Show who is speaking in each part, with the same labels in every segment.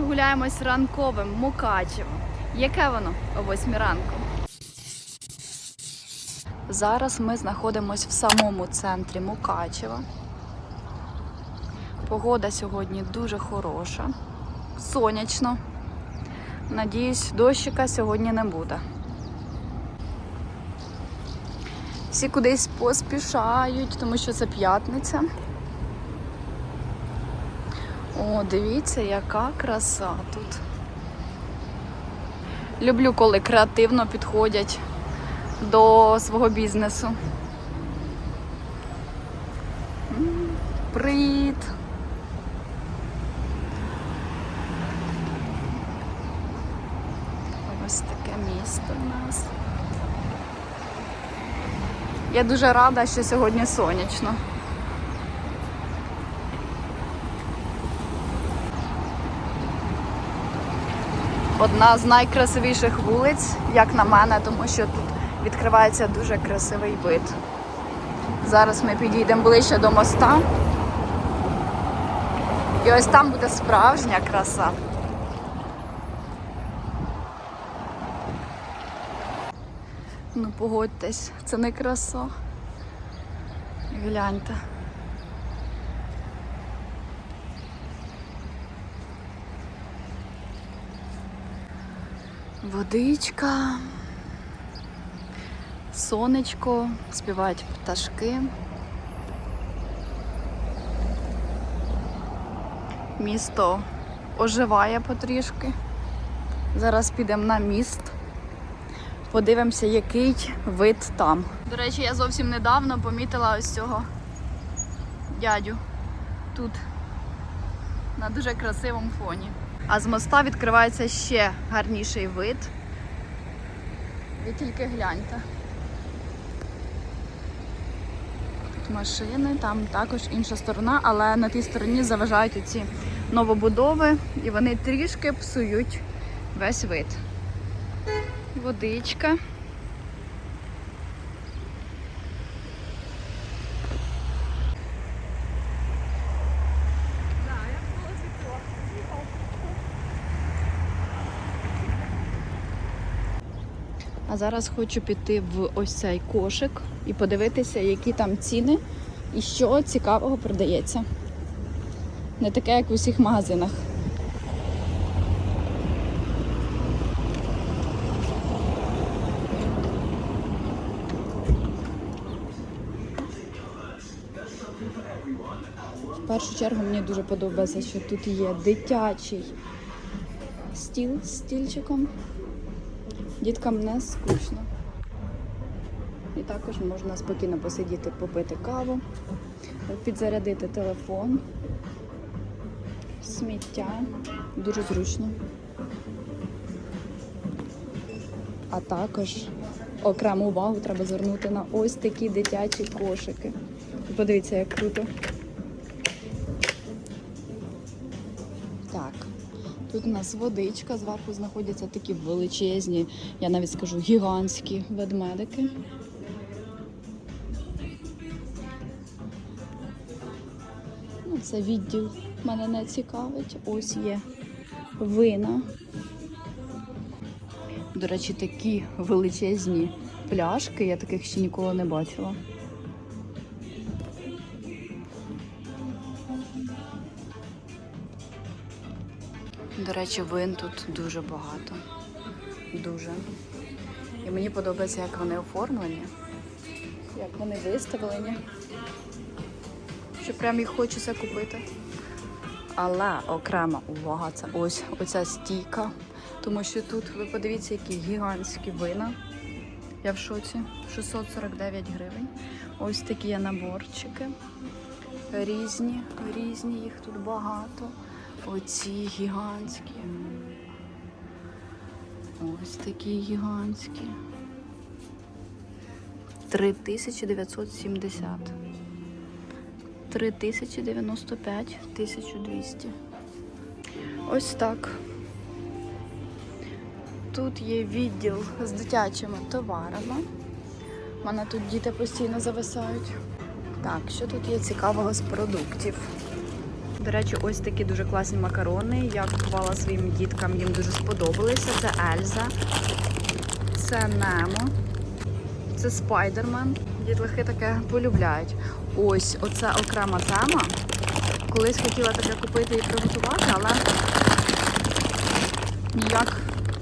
Speaker 1: прогуляємось ранковим Мукачевом. Яке воно о 8 ранку? Зараз ми знаходимося в самому центрі Мукачева. Погода сьогодні дуже хороша, сонячно. Надіюсь, дощика сьогодні не буде. Всі кудись поспішають, тому що це п'ятниця. О, дивіться, яка краса тут. Люблю, коли креативно підходять до свого бізнесу. Привіт! Ось таке місто в нас. Я дуже рада, що сьогодні сонячно. Одна з найкрасивіших вулиць, як на мене, тому що тут відкривається дуже красивий вид. Зараз ми підійдемо ближче до моста. І ось там буде справжня краса. Ну погодьтесь, це не краса. Гляньте. Водичка, сонечко, співають пташки. Місто оживає потрішки. Зараз підемо на міст. Подивимося, який вид там. До речі, я зовсім недавно помітила ось цього дядю тут, на дуже красивому фоні. А з моста відкривається ще гарніший вид. Ви тільки гляньте. Тут машини, там також інша сторона, але на тій стороні заважають оці новобудови і вони трішки псують весь вид. Водичка. А зараз хочу піти в ось цей кошик і подивитися, які там ціни і що цікавого продається. Не таке, як в усіх магазинах. В першу чергу мені дуже подобається, що тут є дитячий стіл з стільчиком. Діткам не скучно. І також можна спокійно посидіти, попити каву, підзарядити телефон, сміття. Дуже зручно. А також окрему увагу треба звернути на ось такі дитячі кошики. Подивіться, як круто. Тут у нас водичка, зверху знаходяться такі величезні, я навіть скажу, гігантські ведмедики. Ну, це відділ мене не цікавить. Ось є вина. До речі, такі величезні пляшки, я таких ще ніколи не бачила. До речі, вин тут дуже багато. Дуже. І мені подобається, як вони оформлені, як вони виставлені. Що прям їх хочеться купити. Але окрема увага це ось оця стійка. Тому що тут, ви подивіться, які гігантські вина. Я в шоці. 649 гривень. Ось такі наборчики. Різні, різні, їх тут багато. Оці гігантські. Ось такі гігантські. 3970. 3095, 1200. Ось так. Тут є відділ з дитячими товарами. У мене тут діти постійно зависають. Так, що тут є цікавого з продуктів? До речі, ось такі дуже класні макарони. Я купувала своїм діткам, їм дуже сподобалися. Це Ельза, це Немо, це Спайдермен. Дітлахи таке полюбляють. Ось оце окрема тема. Колись хотіла таке купити і приготувати, але ніяк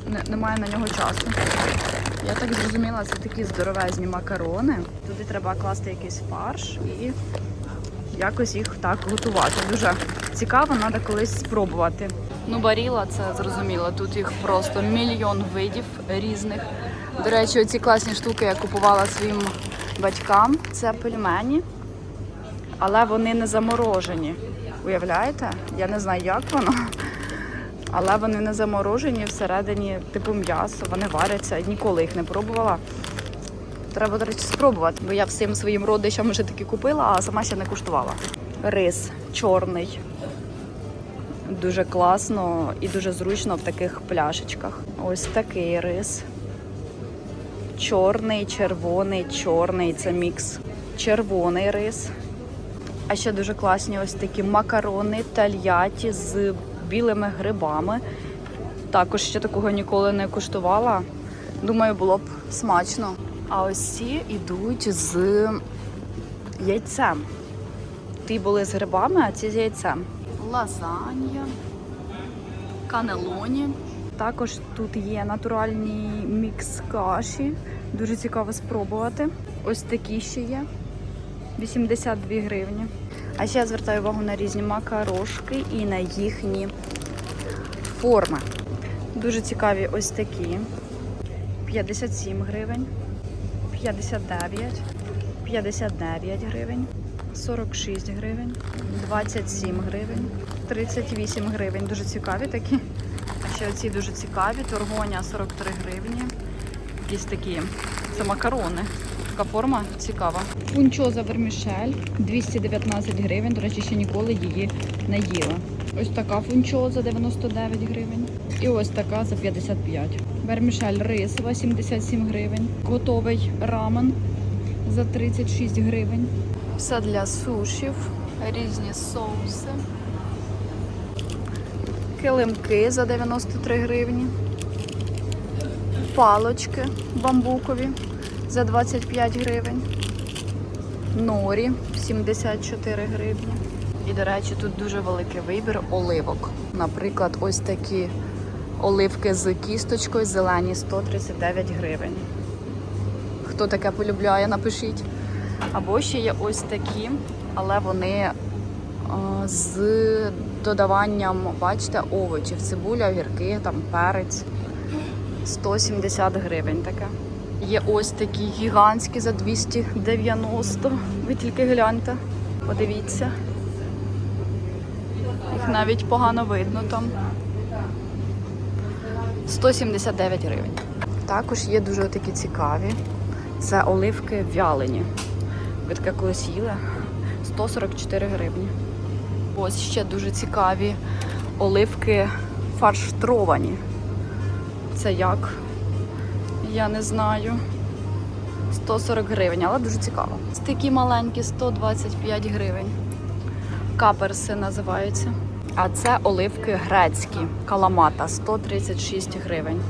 Speaker 1: не- немає на нього часу. Я так зрозуміла, це такі здоровезні макарони. Туди треба класти якийсь фарш і якось їх так готувати. Дуже цікаво, треба колись спробувати. Ну, баріла, це зрозуміло. Тут їх просто мільйон видів різних. До речі, оці класні штуки я купувала своїм батькам. Це пельмені, але вони не заморожені. Уявляєте? Я не знаю, як воно. Але вони не заморожені всередині, типу м'ясо, вони варяться. Ніколи їх не пробувала. Треба, до речі, спробувати, бо я всім своїм родичам вже таки купила, а сама ще не куштувала. Рис чорний. Дуже класно і дуже зручно в таких пляшечках. Ось такий рис. Чорний, червоний, чорний це мікс. Червоний рис. А ще дуже класні ось такі макарони тальяті з білими грибами. Також ще такого ніколи не куштувала. Думаю, було б смачно. А ось ці йдуть з яйцем. Ті були з грибами, а ці з яйцем. Лазанья, канелоні. Також тут є натуральний мікс каші. Дуже цікаво спробувати. Ось такі ще є. 82 гривні. А ще я звертаю увагу на різні макарошки і на їхні форми. Дуже цікаві ось такі. 57 гривень, 59, 59 гривень, 46 гривень, 27 гривень, 38 гривень. Дуже цікаві такі. А ще оці дуже цікаві. Торгоня 43 гривні. Якісь такі. Це макарони. Така форма цікава. Пунчоза вермішель 219 гривень. До речі, ще ніколи її не їла. Ось така фунчоза 99 гривень. І ось така за 55. Вермішель рисова 77 гривень. Готовий рамен за 36 гривень. Все для сушів, різні соуси. Килимки за 93 гривні. Палочки бамбукові за 25 гривень. Норі 74 гривні. І, до речі, тут дуже великий вибір оливок. Наприклад, ось такі оливки з кісточкою зелені 139 гривень. Хто таке полюбляє, напишіть. Або ще є ось такі, але вони е, з додаванням, бачите, овочів, цибуля, огірки, там перець. 170 гривень таке. Є ось такі гігантські за 290. Ви тільки гляньте, подивіться. Їх навіть погано видно там. 179 гривень. Також є дуже такі цікаві. Це оливки вялені. Ви таке колись їли? 144 гривні. Ось ще дуже цікаві оливки фарштровані. Це як? Я не знаю. 140 гривень, але дуже цікаво. Такі маленькі 125 гривень. Каперси називаються. А це оливки грецькі. Каламата 136 гривень.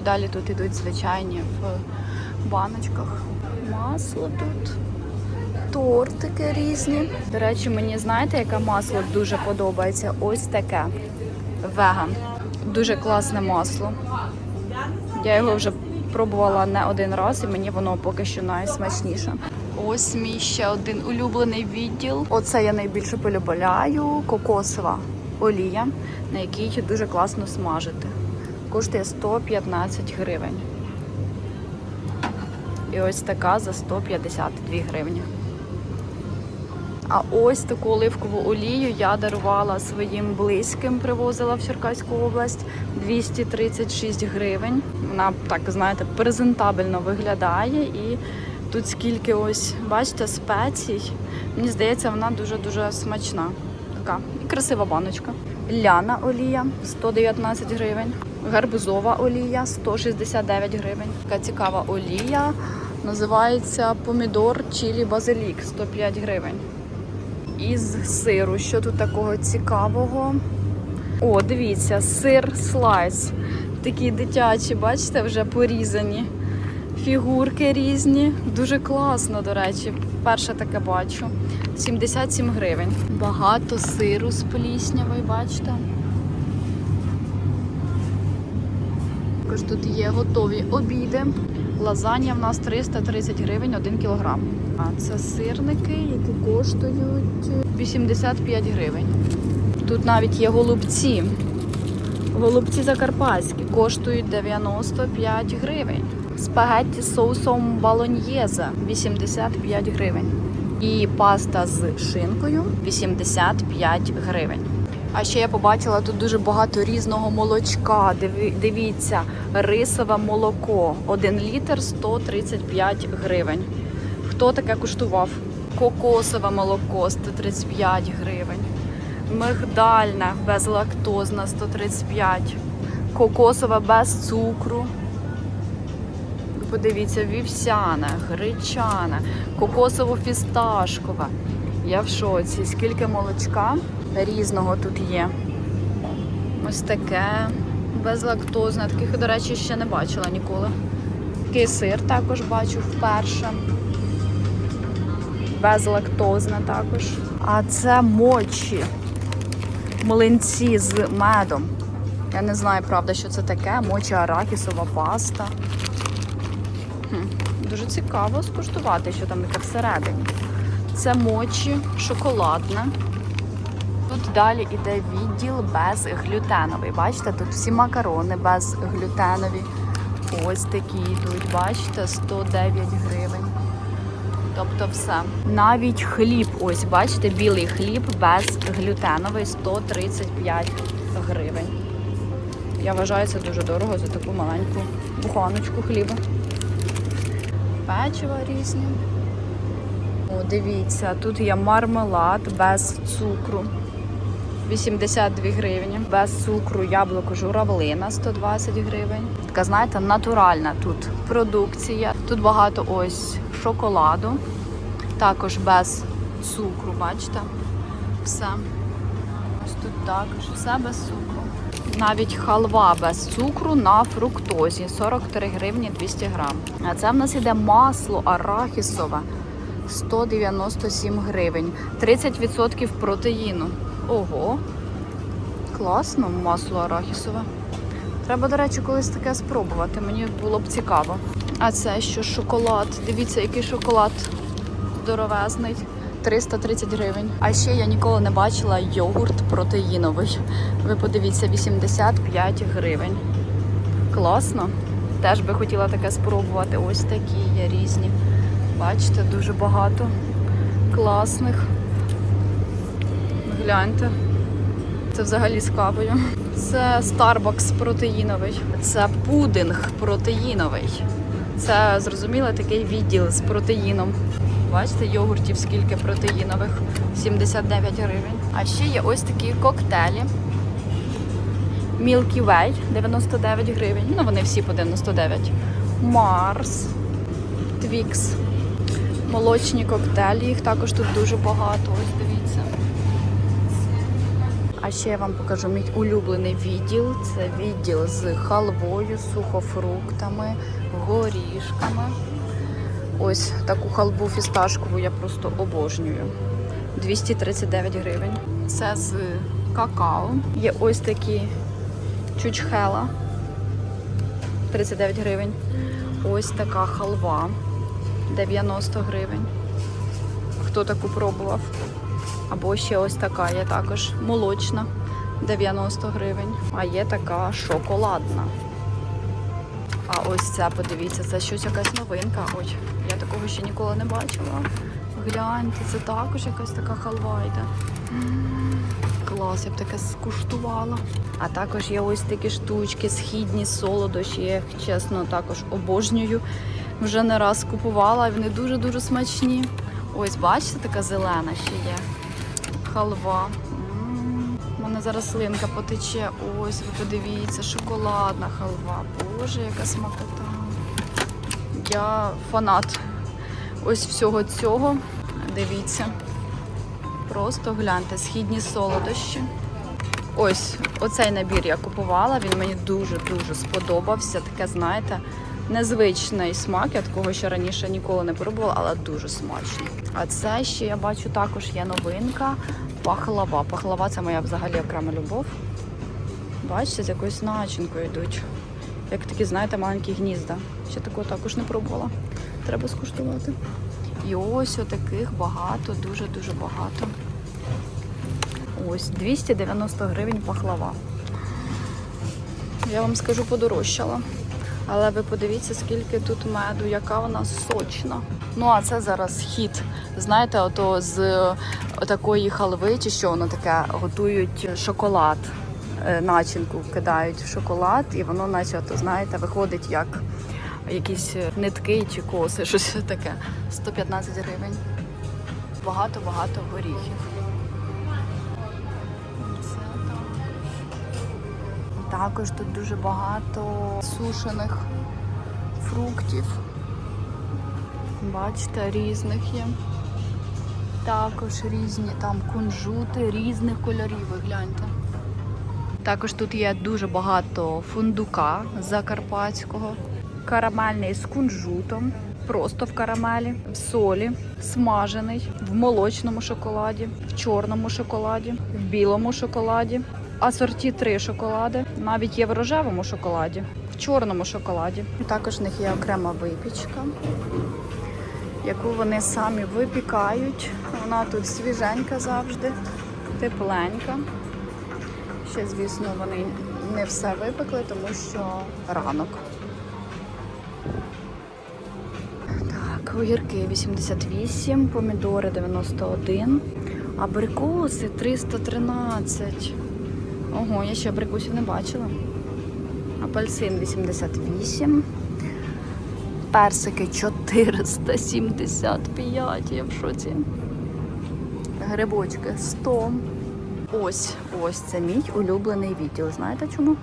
Speaker 1: І далі тут ідуть звичайні в баночках. Масло тут. Тортики різні. До речі, мені знаєте, яке масло дуже подобається? Ось таке. Веган. Дуже класне масло. Я його вже пробувала не один раз, і мені воно поки що найсмачніше. Ось мій ще один улюблений відділ. Оце я найбільше полюбляю. Кокосова олія, на якій дуже класно смажити. Коштує 115 гривень. І ось така за 152 гривні. А ось таку оливкову олію я дарувала своїм близьким, привозила в Черкаську область 236 гривень. Вона так, знаєте, презентабельно виглядає і тут скільки ось, бачите, спецій. Мені здається, вона дуже-дуже смачна. Така і красива баночка. Ляна олія 119 гривень. Гарбузова олія 169 гривень. Така цікава олія. Називається помідор чилі базилік 105 гривень. із сиру. Що тут такого цікавого? О, дивіться, сир слайс. Такі дитячі, бачите, вже порізані. Фігурки різні. Дуже класно, до речі. Перше таке бачу. 77 гривень. Багато сиру з пліснявою, бачите? Також тут є готові обіди. Лазанья в нас 330 гривень 1 кілограм. А це сирники, які коштують 85 гривень. Тут навіть є голубці. Голубці закарпатські коштують 95 гривень. Спагетті з соусом балоньєзе 85 гривень. І паста з шинкою 85 гривень. А ще я побачила тут дуже багато різного молочка. Диві- Дивіться, рисове молоко. 1 літр 135 гривень. Хто таке куштував? Кокосове молоко 135 гривень. Мигдальне безлактозне 135. Кокосове без цукру. Подивіться, вівсяне, гречане, кокосово-фісташкове. Я в шоці. Скільки молочка різного тут є. Ось таке безлактозне. Таких, до речі, ще не бачила ніколи. Такий сир також бачу вперше. Безлактозне також. А це мочі. Млинці з медом. Я не знаю, правда, що це таке. Мочі арахісова паста. Цікаво скуштувати, що там таке всередині. Це мочі шоколадне. Тут далі йде відділ безглютеновий. Бачите, тут всі макарони безглютенові. Ось такі йдуть, бачите, 109 гривень. Тобто все. Навіть хліб, ось, бачите, білий хліб безглютеновий 135 гривень. Я вважаю, це дуже дорого за таку маленьку буханочку хліба. Печива різні. О, дивіться, тут є мармелад без цукру. 82 гривні. Без цукру яблуко журавлина 120 гривень. Така, знаєте, натуральна тут продукція. Тут багато ось шоколаду. Також без цукру, бачите? Все. Ось тут також все без цукру. Навіть халва без цукру на фруктозі 43 гривні 200 грам. А це в нас іде масло арахісове 197 гривень. 30% протеїну. Ого. Класно, масло арахісове. Треба, до речі, колись таке спробувати. Мені було б цікаво. А це що шоколад? Дивіться, який шоколад здоровезний. 330 гривень. А ще я ніколи не бачила йогурт протеїновий. Ви подивіться, 85 гривень. Класно. Теж би хотіла таке спробувати. Ось такі є різні. Бачите, дуже багато класних. Гляньте. Це взагалі з кавою. Це Starbucks протеїновий. Це пудинг протеїновий. Це зрозуміло такий відділ з протеїном. Бачите, йогуртів скільки протеїнових 79 гривень. А ще є ось такі коктейлі. Milky Way 99 гривень. Ну, вони всі по 99. Марс, Твікс. Молочні коктейлі. Їх також тут дуже багато. Ось дивіться. А ще я вам покажу мій улюблений відділ. Це відділ з халвою, сухофруктами, горішками. Ось таку халву фісташкову я просто обожнюю. 239 гривень. Це з какао. Є ось такі чучхела. 39 гривень. Ось така халва. 90 гривень. Хто таку пробував? Або ще ось така є також молочна 90 гривень. А є така шоколадна. А ось ця, подивіться, це щось якась новинка. Ой, такого ще ніколи не бачила. Гляньте, це також якась така халва йде. Клас, я б таке скуштувала. А також є ось такі штучки, східні солодощі. Я їх чесно також обожнюю. Вже не раз купувала, вони дуже-дуже смачні. Ось, бачите, така зелена ще є. Халва. У мене зараз слинка потече. Ось, ви подивіться, шоколадна халва. Боже, яка смакота. Я фанат ось всього цього. Дивіться. Просто гляньте, східні солодощі. Ось оцей набір я купувала. Він мені дуже-дуже сподобався. Таке, знаєте, незвичний смак. Я такого ще раніше ніколи не пробувала, але дуже смачно. А це ще я бачу також є новинка. Пахлава. Пахлава це моя взагалі окрема любов. Бачите, з якоюсь начинкою йдуть. Як такі, знаєте, маленькі гнізда. Ще такого також не пробувала. Треба скуштувати. І ось отаких багато, дуже-дуже багато. Ось 290 гривень пахлава. Я вам скажу, подорожчала. Але ви подивіться, скільки тут меду, яка вона сочна. Ну, а це зараз хід. Знаєте, ото з е, такої халви, чи що воно таке, готують шоколад. Е, Начинку кидають в шоколад, і воно, наче, ото, знаєте, виходить як якісь нитки чи коси, щось таке. 115 гривень. Багато-багато горіхів. Також тут дуже багато сушених фруктів. Бачите, різних є. Також різні там кунжути різних кольорів, ви гляньте. Також тут є дуже багато фундука закарпатського, карамельний з кунжутом, просто в карамелі, в солі, смажений, в молочному шоколаді, в чорному шоколаді, в білому шоколаді. Асорті три шоколади, навіть є в рожевому шоколаді, в чорному шоколаді. Також в них є окрема випічка, яку вони самі випікають. Вона тут свіженька завжди, тепленька. Ще, звісно, вони не все випекли, тому що ранок. Так, огірки 88, помідори 91, абрикоси 313. Ого, я ще абрикосів не бачила. Апельсин 88. Персики 475. Я в шоці. Грибочки 100. Ось, ось це мій улюблений відділ. Знаєте чому?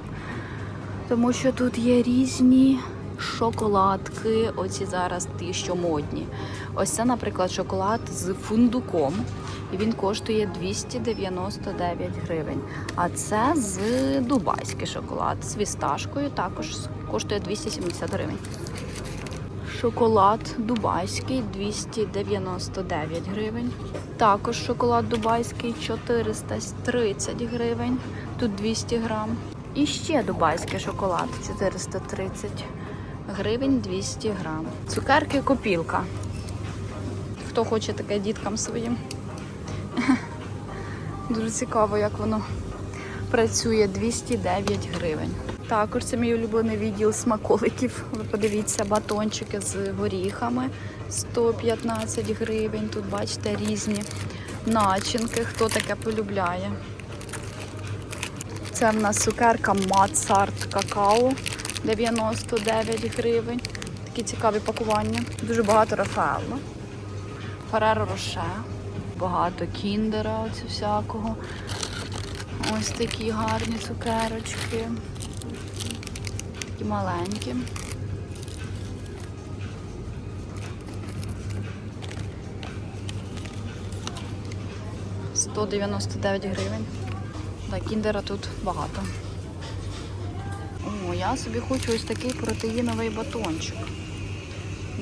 Speaker 1: Тому що тут є різні шоколадки, оці зараз ті, що модні. Ось це, наприклад, шоколад з фундуком. І він коштує 299 гривень. А це з дубайський шоколад з вісташкою також коштує 270 гривень. Шоколад дубайський 299 гривень. Також шоколад дубайський 430 гривень. Тут 200 грам. І ще дубайський шоколад 430 гривень 200 грам. Цукерки копілка. Хто хоче таке діткам своїм. Дуже цікаво, як воно працює 209 гривень. Також це мій улюблений відділ смаколиків. Ви подивіться, батончики з горіхами 115 гривень. Тут бачите різні начинки, хто таке полюбляє. Це в нас цукерка Мацарт какао 99 гривень. Такі цікаві пакування. Дуже багато Рафаелло. Фереро Роше. Багато кіндера, оце всякого. Ось такі гарні цукерочки. Такі маленькі. Сто дев'яносто дев'ять гривень. Так, кіндера тут багато. О, я собі хочу ось такий протеїновий батончик.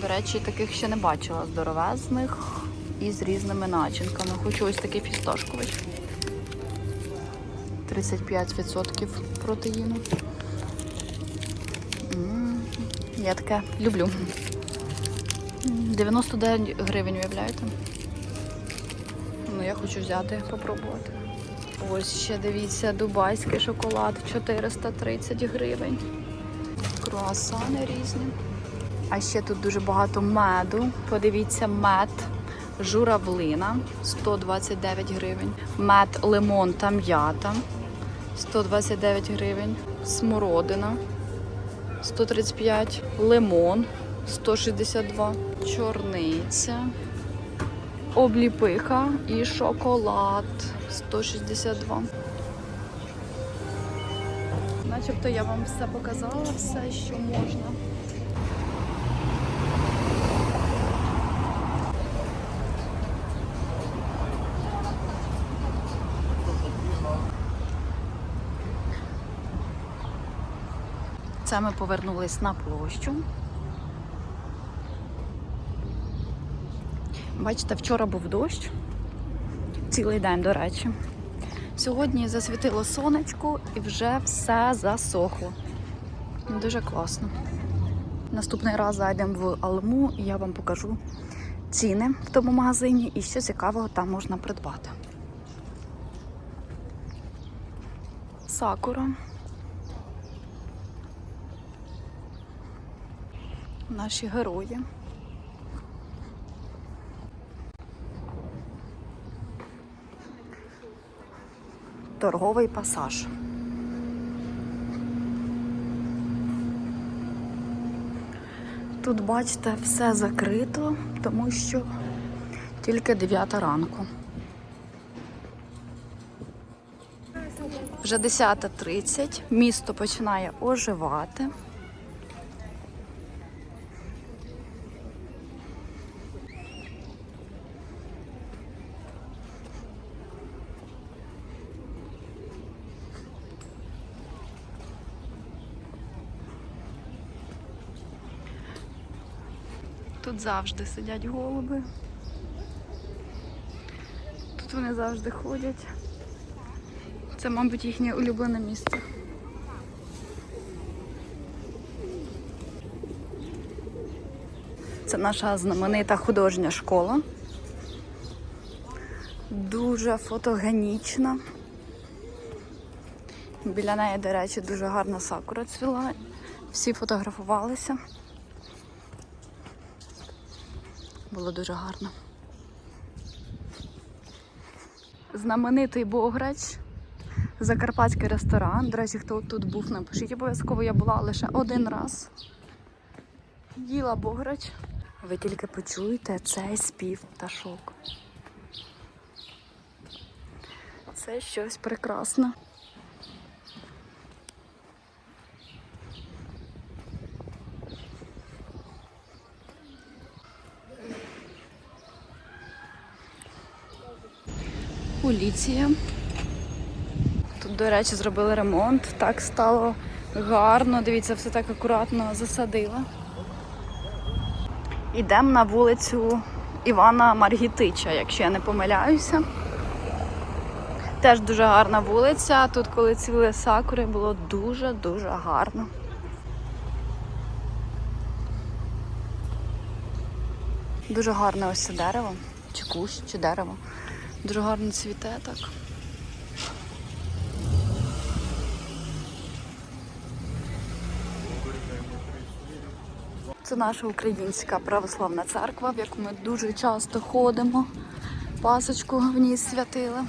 Speaker 1: До речі, таких ще не бачила здоровезних і з різними начинками. Хочу ось такий фісташковий. 35% протеїну. Я таке люблю. 99 гривень, уявляєте? Ну, я хочу взяти, попробувати. Ось ще дивіться, дубайський шоколад 430 гривень. Круасани різні. А ще тут дуже багато меду. Подивіться, мед журавлина 129 гривень. Мед лимон та м'ята 129 гривень. Смородина 135, лимон 162, чорниця, обліпиха і шоколад 162. Начебто я вам все показала, все, що можна. Це ми повернулись на площу. Бачите, вчора був дощ. Цілий день, до речі. Сьогодні засвітило сонечко і вже все засохло. Дуже класно. Наступний раз зайдемо в Алму і я вам покажу ціни в тому магазині і що цікавого там можна придбати. Сакура. Наші герої. Торговий пасаж. Тут, бачите, все закрито, тому що тільки 9 ранку. Вже 10.30, місто починає оживати. Тут завжди сидять голуби. Тут вони завжди ходять. Це, мабуть, їхнє улюблене місце. Це наша знаменита художня школа. Дуже фотогенічна. Біля неї, до речі, дуже гарна сакура цвіла. Всі фотографувалися. Було дуже гарно. Знаменитий Бограч, закарпатський ресторан. До речі, хто тут був, напишіть обов'язково. Я була лише один раз. Їла Бограч. Ви тільки почуєте цей спів пташок. Це щось прекрасне. Поліція. Тут, до речі, зробили ремонт. Так стало гарно. Дивіться, все так акуратно засадила. Йдемо на вулицю Івана Маргітича, якщо я не помиляюся. Теж дуже гарна вулиця. Тут, коли цвіли сакури, було дуже-дуже гарно. Дуже гарне ось це дерево, чи кущ, чи дерево. Дуже гарно цвіте так. Це наша українська православна церква, в яку ми дуже часто ходимо. Пасочку в ній святили.